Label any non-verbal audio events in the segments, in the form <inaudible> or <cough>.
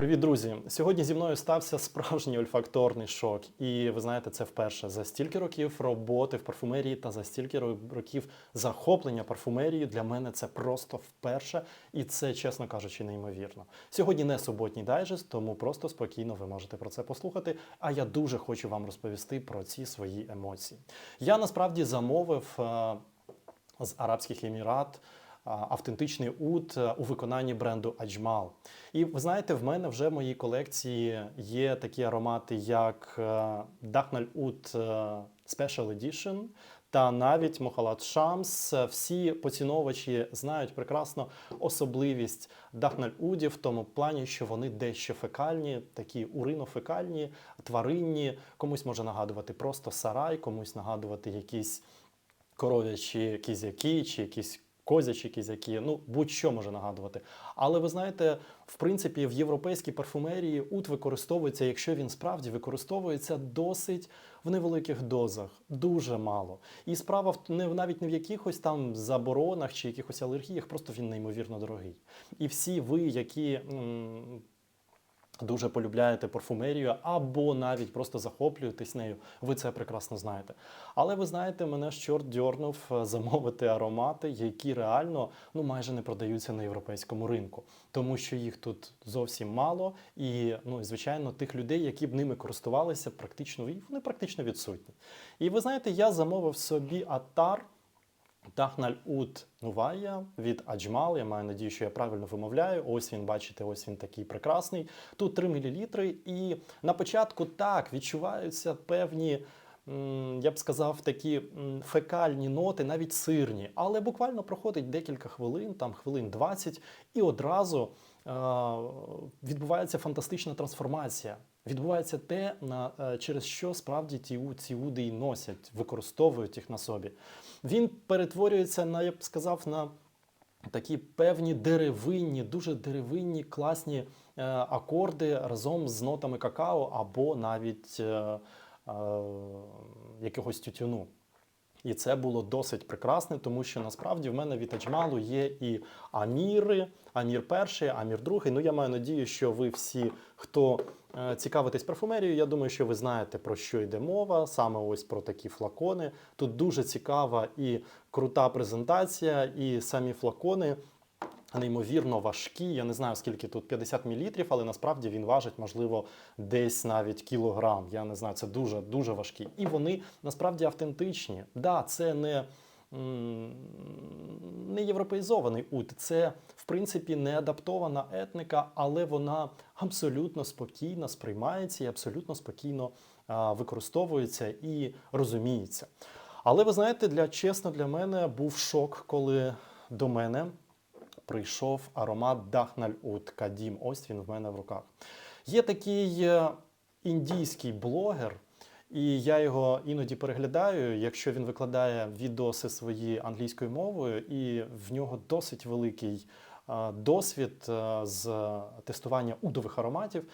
Привіт, друзі! Сьогодні зі мною стався справжній ольфакторний шок. І ви знаєте, це вперше за стільки років роботи в парфумерії та за стільки років захоплення парфумерією для мене це просто вперше, і це, чесно кажучи, неймовірно. Сьогодні не суботній дайджест, тому просто спокійно ви можете про це послухати. А я дуже хочу вам розповісти про ці свої емоції. Я насправді замовив. е, з Арабських Емірат автентичний уд е, у виконанні бренду Аджмал. І ви знаєте, в мене вже в моїй колекції є такі аромати, як Дахналь Уд Special Edition та навіть Мохалат Шамс. Всі поціновувачі знають прекрасно особливість Дахналь Удів в тому плані, що вони дещо фекальні, такі уринофекальні, тваринні. Комусь може нагадувати просто сарай, комусь нагадувати якісь коров'ячі кізяки чи якісь козячі кізяки, ну будь-що може нагадувати. Але ви знаєте, в принципі, в європейській парфумерії ут використовується, якщо він справді використовується досить в невеликих дозах, дуже мало. І справа не навіть не в якихось там заборонах чи якихось алергіях, просто він неймовірно дорогий. І всі ви, які. м, Дуже полюбляєте парфумерію або навіть просто захоплюєтесь нею, ви це прекрасно знаєте. Але ви знаєте, мене ж чорт дьорнув е, замовити аромати, які реально ну майже не продаються на європейському ринку, тому що їх тут зовсім мало, і ну звичайно, тих людей, які б ними користувалися, практично вони практично відсутні. І ви знаєте, я замовив собі атар. Дахналь Ут Нувая від Аджмал. Я маю надію, що я правильно вимовляю. Ось він, бачите, ось він такий прекрасний. Тут 3 мл. І на початку так відчуваються певні. Я б сказав, такі фекальні ноти, навіть сирні, але буквально проходить декілька хвилин, там хвилин 20, і одразу е, відбувається фантастична трансформація. Відбувається те, на, е, через що справді ті, ці уди і носять, використовують їх на собі. Він перетворюється на, я б сказав, на такі певні деревинні, дуже деревинні, класні е, акорди разом з нотами какао або навіть е, е, якогось тютюну. І це було досить прекрасне, тому що насправді в мене від Аджмалу є і Аміри, Амір перший, Амір другий. Ну я маю надію, що ви всі, хто е, цікавитесь парфумерією, я думаю, що ви знаєте про що йде мова, саме ось про такі флакони. Тут дуже цікава і крута презентація, і самі флакони. Неймовірно важкі. Я не знаю, скільки тут 50 мл, але насправді він важить, можливо, десь навіть кілограм. Я не знаю, це дуже дуже важкі. І вони насправді автентичні. Да, це не, не європеїзований ут, це в принципі не адаптована етника, але вона абсолютно спокійно сприймається і абсолютно спокійно а, використовується і розуміється. Але ви знаєте, для чесно, для мене був шок, коли до мене прийшов аромат Дахналь Ут Кадім. Ось він в мене в руках. Є такий е, індійський блогер, і я його іноді переглядаю, якщо він викладає відоси свої англійською мовою, і в нього досить великий е, досвід е, з тестування удових ароматів.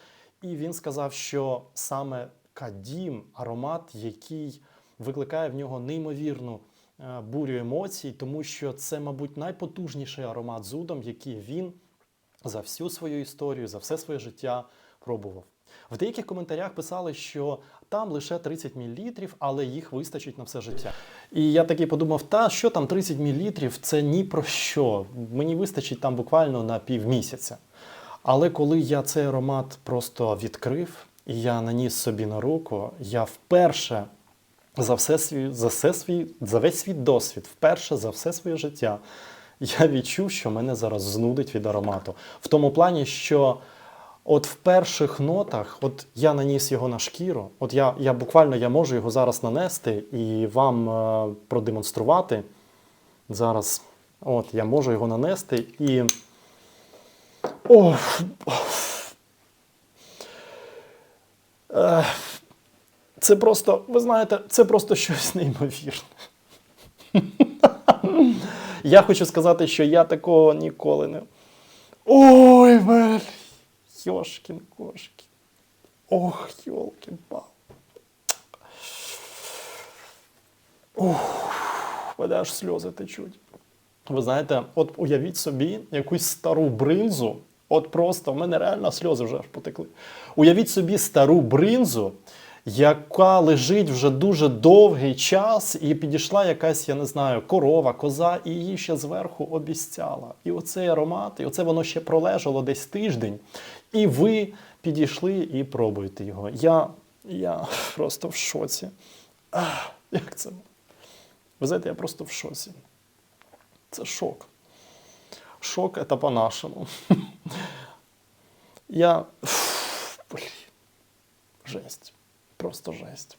І він сказав, що саме Кадім аромат, який викликає в нього неймовірну бурю емоцій, тому що це, мабуть, найпотужніший аромат з удом, який він за всю свою історію, за все своє життя пробував. В деяких коментарях писали, що там лише 30 мл, але їх вистачить на все життя. І я таки подумав: та що там 30 мл, це ні про що. Мені вистачить там буквально на півмісяця. Але коли я цей аромат просто відкрив і я наніс собі на руку, я вперше за все свій, за все свій, за весь свій досвід, вперше за все своє життя, я відчув, що мене зараз знудить від аромату. В тому плані, що от в перших нотах, от я наніс його на шкіру, от я, я буквально я можу його зараз нанести і вам е, продемонструвати. Зараз, от я можу його нанести і. О, Е, Це просто, ви знаєте, це просто щось неймовірне. <laughs> Я хочу сказати, що я такого ніколи не. Ой, Мель! Йошкін кошкін. Ох, йолкін пал. Мене аж сльози течуть. Ви знаєте, от уявіть собі якусь стару бринзу, От просто в мене реально сльози вже аж потекли. Уявіть собі стару бринзу, яка лежить вже дуже довгий час, і підійшла якась, я не знаю, корова, коза, і її ще зверху обіцяла. І оцей аромат, і оце воно ще пролежало десь тиждень. І ви підійшли і пробуєте його. Я, я просто в шоці. Ах, як це? Ви знаєте, я просто в шоці. Це шок. Шок це по-нашому. <laughs> Я. Блін. Жесть. Просто жесть.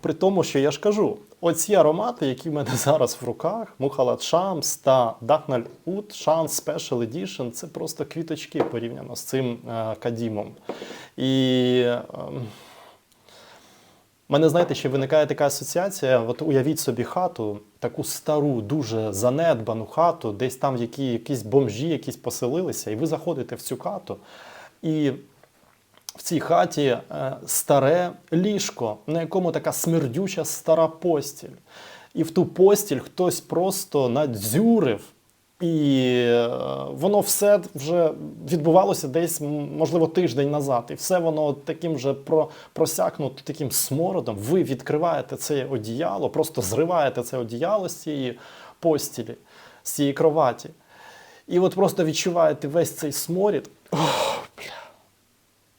При тому, що я ж кажу, оці аромати, які в мене <laughs> зараз в руках, Мухалат Шамс та Дахналь Ут Шанс Special Edition, це просто квіточки порівняно з цим е, кадімом. І. Е, мене, знаєте, ще виникає така асоціація. От уявіть собі хату, таку стару, дуже занедбану хату, десь там які, якісь бомжі якісь поселилися, і ви заходите в цю хату, і в цій хаті е, старе ліжко, на якому така смердюча стара постіль. І в ту постіль хтось просто надзюрив. І е, воно все вже відбувалося десь, можливо, тиждень назад. І все воно таким вже про, просякнуто таким смородом. Ви відкриваєте це одіяло, просто зриваєте це одіяло з цієї постілі, з цієї кроваті. І от просто відчуваєте весь цей сморід. Ох,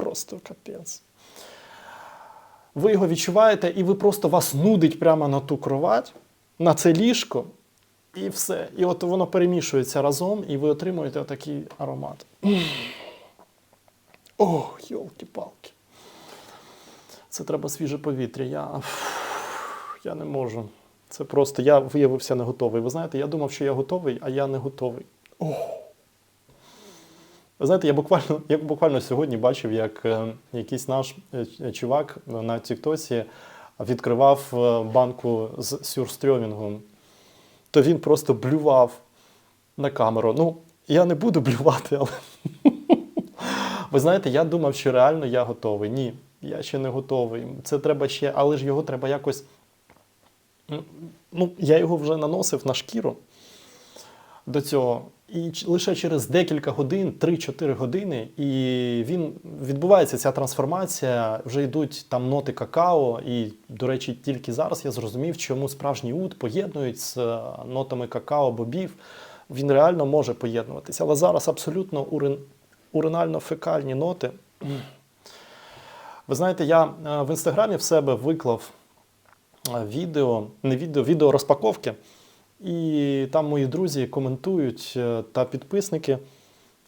просто капець. Ви його відчуваєте, і ви просто вас нудить прямо на ту кровать, на це ліжко. І все. І от воно перемішується разом, і ви отримуєте отакий аромат. Ох, йолки-палки. Це треба свіже повітря. Я, я не можу. Це просто я виявився не готовий. Ви знаєте, я думав, що я готовий, а я не готовий. Ох. Ви знаєте, я буквально, я буквально сьогодні бачив, як е, якийсь наш е, чувак на Тіктосі відкривав е, банку з сюрстрьомінгом то він просто блював на камеру. Ну, я не буду <laughs> блювати, але. <laughs> Ви знаєте, я думав, що реально я готовий. Ні, я ще не готовий. Це треба ще, але ж його треба якось. Ну, я його вже наносив на шкіру до цього. І лише через декілька годин, 3-4 години, і він відбувається ця трансформація. Вже йдуть там ноти какао. І, до речі, тільки зараз я зрозумів, чому справжній ут поєднують з е, нотами какао, бобів. Він реально може поєднуватися. Але зараз абсолютно урин, уринально-фекальні ноти. Ви знаєте, я е, в інстаграмі в себе виклав е, відео, не відео, відео розпаковки. І там мої друзі коментують е, та підписники,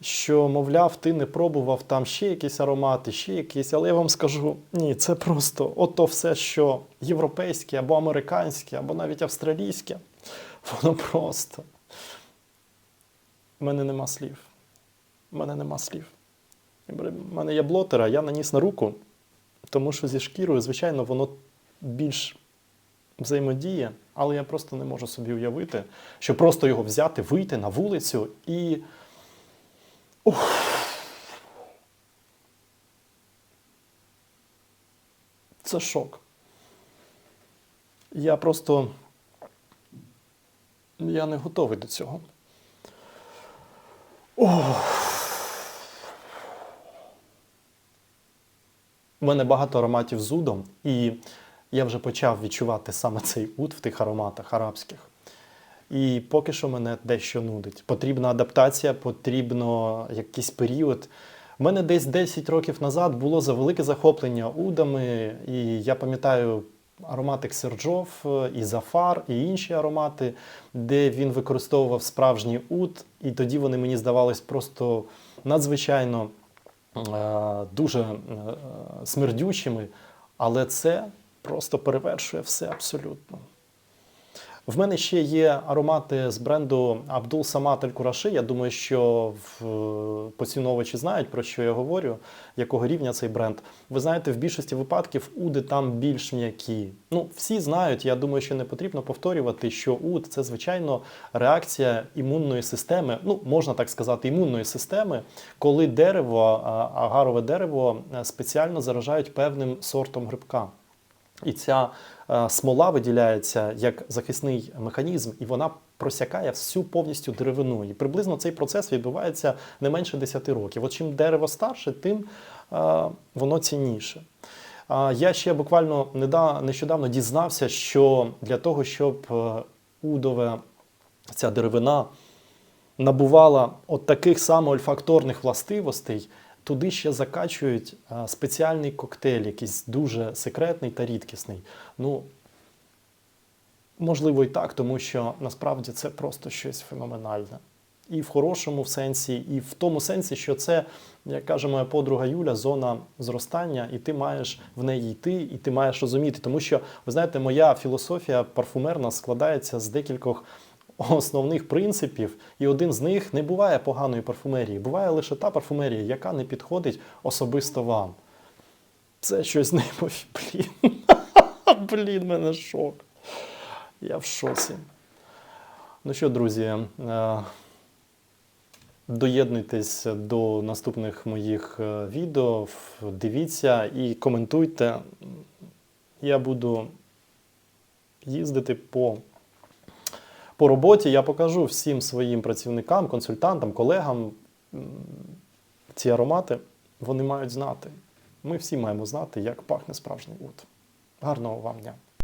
що, мовляв, ти не пробував там ще якісь аромати, ще якісь. Але я вам скажу, ні, це просто ото все, що європейське або американське, або навіть австралійське, <laughs> воно просто. У мене нема слів. У мене нема слів. У мене є блотера, я наніс на руку, тому що зі шкірою, звичайно, воно більш взаємодіє, але я просто не можу собі уявити, що просто його взяти, вийти на вулицю і. Ух. Це шок. Я просто. Я не готовий до цього. Ох. У мене багато ароматів з удом, і я вже почав відчувати саме цей уд в тих ароматах арабських. І поки що мене дещо нудить. Потрібна адаптація, потрібно якийсь період. У мене десь 10 років назад було за велике захоплення удами, і я пам'ятаю аромати Серджов, і Зафар, і інші аромати, де він використовував справжній уд, і тоді вони мені здавались просто надзвичайно е, дуже е, смердючими, але це просто перевершує все абсолютно. В мене ще є аромати з бренду Абдул Самат Аль Кураши. Я думаю, що в поціновувачі знають, про що я говорю, якого рівня цей бренд. Ви знаєте, в більшості випадків уди там більш м'які. Ну, всі знають, я думаю, що не потрібно повторювати, що уд це, звичайно, реакція імунної системи, ну, можна так сказати, імунної системи, коли дерево, агарове дерево е, спеціально заражають певним сортом грибка. І ця е, смола виділяється як захисний механізм, і вона просякає всю повністю деревину. І приблизно цей процес відбувається не менше 10 років. От чим дерево старше, тим е, воно цінніше. Я ще буквально нещодавно дізнався, що для того, щоб е, удове ця деревина набувала от таких само ольфакторних властивостей, туди ще закачують спеціальний коктейль, якийсь дуже секретний та рідкісний. Ну, можливо, і так, тому що насправді це просто щось феноменальне. І в хорошому сенсі, і в тому сенсі, що це, як каже моя подруга Юля, зона зростання, і ти маєш в неї йти, і ти маєш розуміти. Тому що, ви знаєте, моя філософія парфумерна складається з декількох основних принципів, і один з них не буває поганої парфумерії. Буває лише та парфумерія, яка не підходить особисто вам. Це щось неймовірне. Блін. <laughs> Блін, мене шок. Я в шоці. Ну що, друзі, е, доєднуйтесь до наступних моїх е, відео, дивіться і коментуйте. Я буду їздити по, по роботі. Я покажу всім своїм працівникам, консультантам, колегам ці аромати. Вони мають знати. Ми всі маємо знати, як пахне справжній ут. Гарного вам дня!